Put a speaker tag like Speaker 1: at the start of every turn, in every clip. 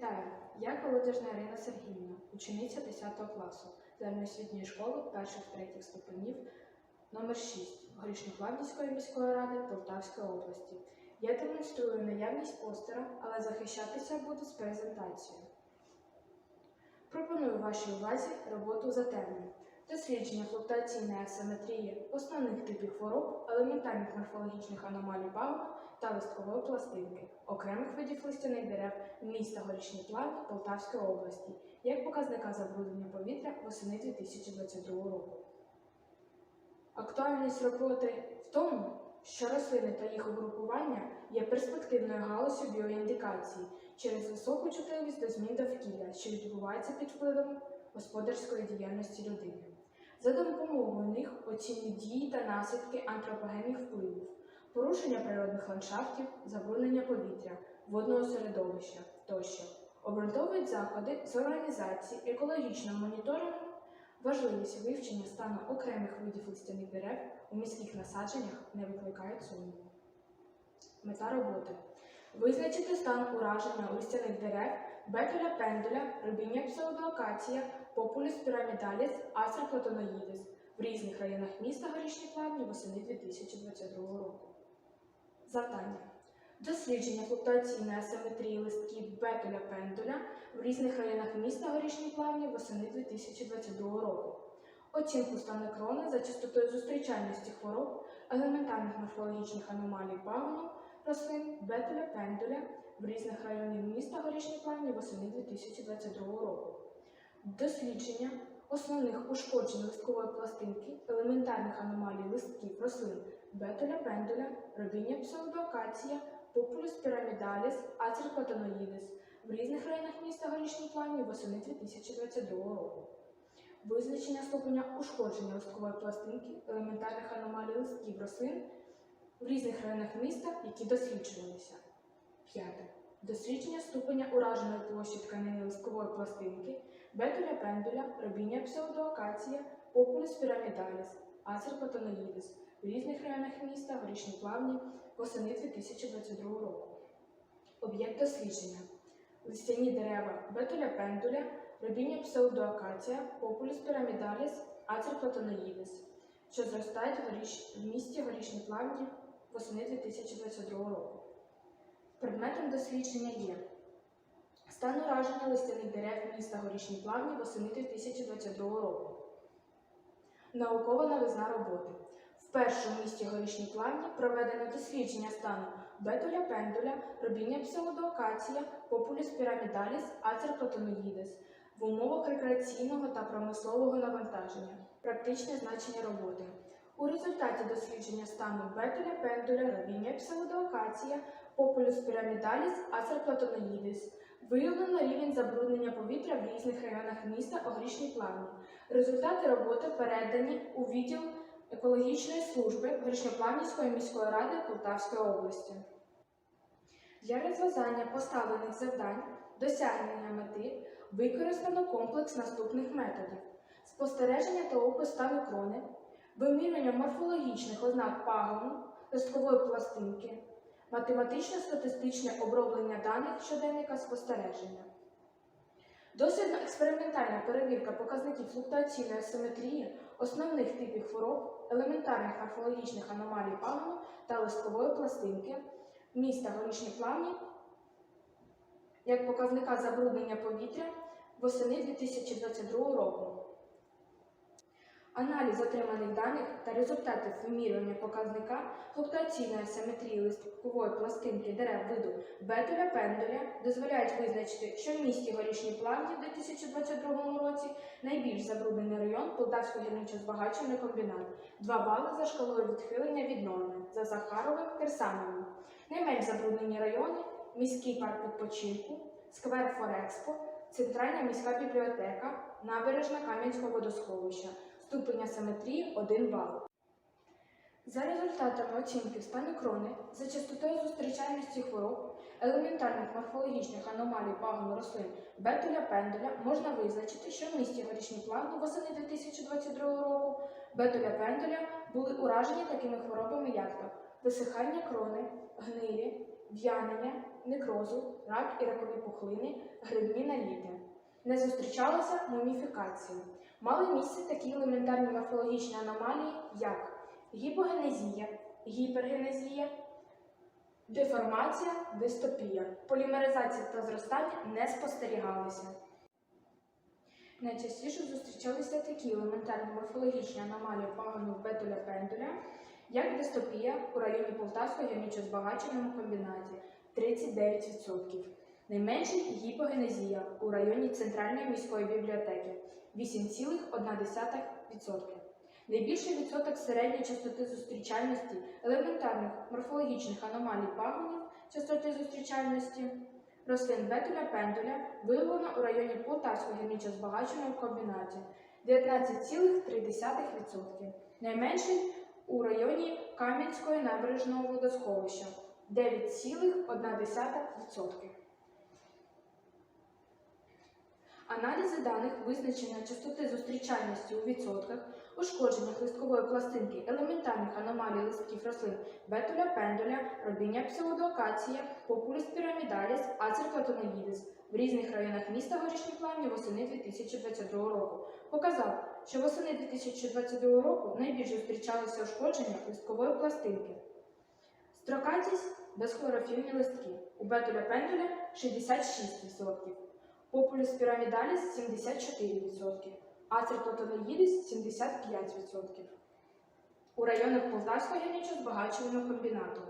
Speaker 1: Вітаю! Я Колодяжна Ірина Сергіївна, учениця 10 класу загальноосвітньої школи перших третіх ступенів номер 6 Горішньоплавнівської міської ради Полтавської області. Я демонструю наявність постера, але захищатися буду з презентацією. Пропоную вашій увазі роботу за темою. Дослідження флуктуаційної асиметрії основних типів хвороб, елементарних морфологічних аномалій пагона та листкової пластинки, окремих видів листяних дерев міста Горішні Плавні Полтавської області, як показника забруднення повітря восени 2022 року. Актуальність роботи в тому, що рослини та їх угрупування є перспективною галузю біоіндикації через високу чутливість до змін довкілля, що відбувається під впливом господарської діяльності людини. За допомогою них оцінюють дії та наслідки антропогенних впливів, порушення природних ландшафтів, забруднення повітря, водного середовища тощо. Обґрунтовують заходи з організації екологічного моніторингу, важливість вивчення стану окремих видів листяних дерев у міських насадженнях не викликають сумніву. Мета роботи визначити стан ураження листяних дерев, бетоля пендуля, рубіння псевдоакація, популюс пірамідаліс, ацер платоноїдис в різних районах міста Горішні Плавні восени 2022 року. Завдання. Дослідження флуктуаційної асиметрії листків бетоля пендуля в різних районах міста Горішні Плавні восени 2022 року. Оцінку стану крони за частотою зустрічальності хвороб, елементарних морфологічних аномалій пагону, рослин бетоля пендуля в різних районах міста Горішні Плавні восени 2022 року. Дослідження основних ушкоджень листкової пластинки, елементарних аномалій листків рослин бетоля пендуля, робіння псевдоакація, популюс пірамідаліс, ацер платоноїдис в різних районах міста Горішні Плавні восени 2022 року. Визначення ступеня ушкодження листкової пластинки, елементарних аномалій листків рослин в різних районах міста, які досліджувалися. П'яте. Дослідження ступеня ураженої площі тканини листкової пластинки, бетуля пендуля, робіння псевдоакація, популюс пірамідаліс, ацер платоноїдис в різних районах міста Горішні Плавні восени 2022 року. Об'єкт дослідження. Листяні дерева бетуля пендуля, робіння псевдоакація, популюс пірамідаліс, ацер платоноїдис, що зростають в місті Горішні Плавні восени 2022 року. Предметом дослідження є стан ураження листяних дерев міста Горішні Плавні восени 2022 року. Наукова новизна роботи. Вперше у місті Горішні Плавні проведено дослідження стану бетуля пендуля, робіння псевдоакація, популюс пірамідаліс, ацер в умовах рекреаційного та промислового навантаження. Практичне значення роботи. У результаті дослідження стану бетуля пендуля, робіння псевдоакація, популюс пірамідаліс, ацер виявлено рівень забруднення повітря в різних районах міста Огрішні Плавні. Результати роботи передані у відділ екологічної служби Горішньоплавнівської міської ради Полтавської області. Для розв'язання поставлених завдань, досягнення мети використано комплекс наступних методів: спостереження та опис стану крони, вимірювання морфологічних ознак пагону, листкової пластинки, математично-статистичне оброблення даних щоденника спостереження. Дослідно-експериментальна перевірка показників флуктуаційної асиметрії, основних типів хвороб, елементарних морфологічних аномалій пагону та листкової пластинки міста Горішні Плавні як показника забруднення повітря восени 2022 року. Аналіз отриманих даних та результатів вимірювання показника флуктуаційної асиметрії листкової пластинки дерев виду бетуля пендуля дозволяють визначити, що в місті Горішні Плавні в 2022 році найбільш забруднений район Полтавського гірничо-збагачувальний комбінат 2 бали за шкалою відхилення від норми за Захаровим Кирсановим. Найменш забруднені райони міський парк відпочинку, сквер Форекспо, Центральна міська бібліотека, набережна Кам'янського водосховища, ступень асиметрії 1 бал. За результатами оцінки стану крони за частотою зустрічальності хвороб, елементарних морфологічних аномалій пагону рослин бетуля пендуля можна визначити, що в місті Горішні Плавні восени 2022 року бетуля пендуля були уражені такими хворобами, як то висихання крони, гнилі, в'янення, некрозу, рак і ракові пухлини, грибні наліти. Не зустрічалася муміфікація. Мали місце такі елементарні морфологічні аномалії, як гіпогенезія, гіпергенезія, деформація, дистопія. Полімеризація та зростання не спостерігалися. Найчастіше зустрічалися такі елементарні морфологічні аномалії пагану бетуля пендуля, як дистопія у районі Полтавського гірничо-збагаченому комбінаті 39%. Найменший гіпогенезія у районі Центральної міської бібліотеки 8,1%. Найбільший відсоток середньої частоти зустрічальності елементарних морфологічних аномалій пагонів частоти зустрічальності рослин бетуля пендуля виявлено у районі Полтавського гірничо-збагаченого комбінаті 19,3%. Найменший у районі Кам'янського набережного водосховища 9,1%. Аналізи даних визначення частоти зустрічальності у відсотках, ушкодженнях листкової пластинки, елементарних аномалій листків рослин бетуля пендуля, робіння псевдоакація, популіс пірамідаліс, ацеркотонеїдис в різних районах міста Горішні Плавні восени 2022 року показав, що восени 2022 року найбільш зустрічалися ушкодження листкової пластинки. Строкатість безхлорофільні листки. У бетуля пендуля 66%. Популюс пірамідаліс 74%, ацерплатоноїдіс 75%. У районах Полтавського гірничо-збагачувального комбінату.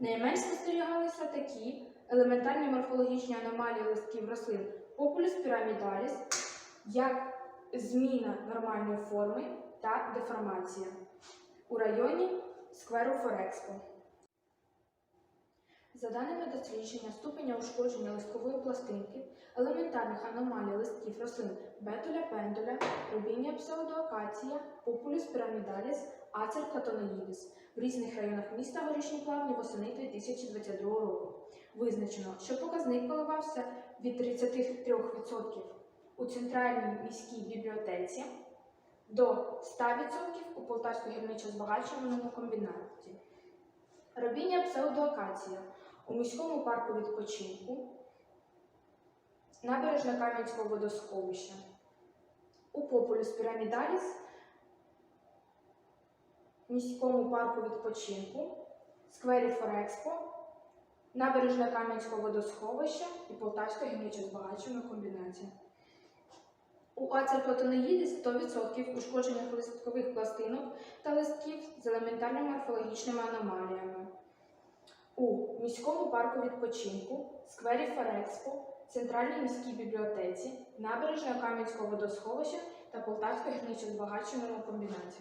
Speaker 1: Найменш спостерігалися такі елементарні морфологічні аномалії листків рослин Популюс пірамідаліс, як зміна нормальної форми та деформація. У районі скверу Форекспо. За даними дослідження ступеня ушкодження листкової пластинки, елементарних аномалій листків рослин бетуля пендуля, рубіння псевдоакація, популюс пірамідаліс, ацер катоноїдис в різних районах міста Горішні Плавні восени 2022 року. Визначено, що показник коливався від 33% у центральній міській бібліотеці до 100% у Полтавському гірничо-збагачувальному комбінаті. Робіння псевдоакація у міському парку відпочинку, набережна Кам'янського водосховища, у Популюс Пірамідаліс, міському парку відпочинку, сквері Форекспо, набережна Кам'янського водосховища і Полтавського гірничо-збагачувального комбінації. У ацерплатоноїдis 100% ушкодження листкових пластинок та листків з елементарними морфологічними аномаліями. У міському парку відпочинку, сквері Форекспо, Центральній міській бібліотеці, набережна Кам'янського водосховища та Полтавського гірничо-збагачувальному комбінаті.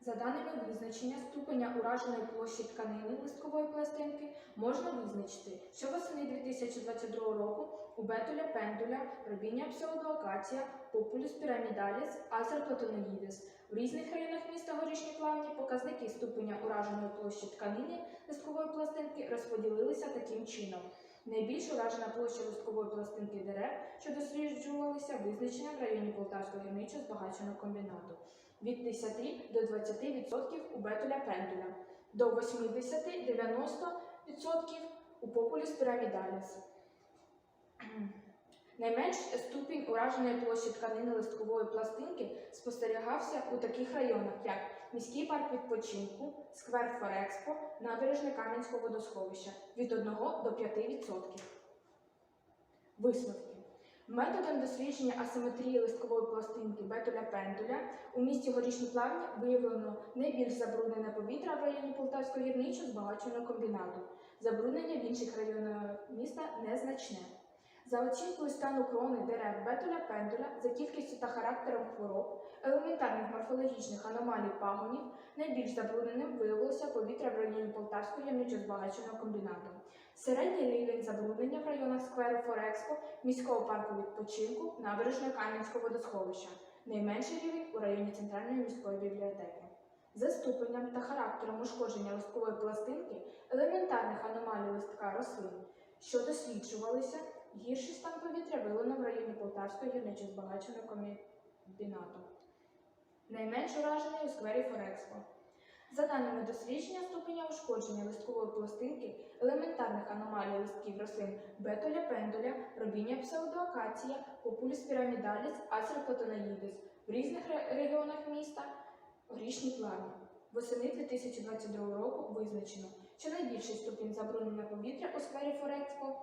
Speaker 1: За даними визначення ступеня ураженої площі тканини листкової пластинки можна визначити, що восени 2022 року у бетуля пендуля, робіння псевдоакація, популюс пірамідаліс, азерплатоноїдис в різних районах міста Горішні Плавні показники ступеня ураженої площі тканини листкової пластинки розподілилися таким чином. Найбільш уражена площа листкової пластинки дерев, що досліджувалися визначення в районі Полтавського гірничо збагаченого комбінату від 10 до 20% у бетуля пендуля, до 80-90% у популюс пірамідаліс. Найменш ступінь ураженої площі тканини листкової пластинки спостерігався у таких районах, як міський парк відпочинку, сквер Форекспо, набережне Кам'янського водосховища від 1 до 5%. Висновки. Методом дослідження асиметрії листкової пластинки бетуля пендуля у місті Горішні Плавні виявлено найбільш забруднене повітря в районі Полтавського гірничо збагаченого комбінату. Забруднення в інших районах міста незначне. За оцінкою стану крони дерев бетуля пендуля за кількістю та характером хвороб, елементарних морфологічних аномалій пагонів, найбільш забрудненим виявилося повітря в районі Полтавського гірничо-збагаченого комбінату. Середній рівень забруднення в районах скверу Форекспо, міського парку відпочинку, набережної Кам'янського водосховища. Найменший рівень у районі Центральної міської бібліотеки. За ступенем та характером ушкодження листкової пластинки, елементарних аномалій листка рослин, що досліджувалися, гірший стан повітря виявлено в районі Полтавського гірничо-збагаченого комбінату. Найменш уражений у сквері Форекспо. За даними дослідження ступеня ушкодження листкової пластинки, елементарних аномалій листків рослин бетоля пендоля, робіння псевдоакація, популіс пірамідаліс, ацеркотонаїдис в різних регіонах міста горішні плавні. Восени 2022 року визначено, що найбільший ступінь забруднення повітря у сфері Форекспо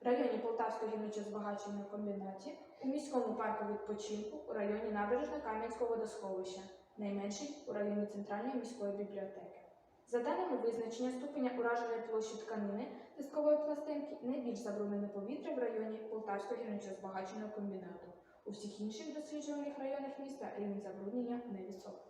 Speaker 1: районі Полтавського гірничо-збагачувального комбінаті, у міському парку відпочинку у районі Набережно-Кам'янського водосховища, найменший у районі Центральної міської бібліотеки. За даними визначення ступеня ураженої площі тканини листкової пластинки, найбільш забруднене повітря в районі Полтавського гірничо-збагачувального комбінату. У всіх інших досліджуваних районах міста рівень забруднення невисокий.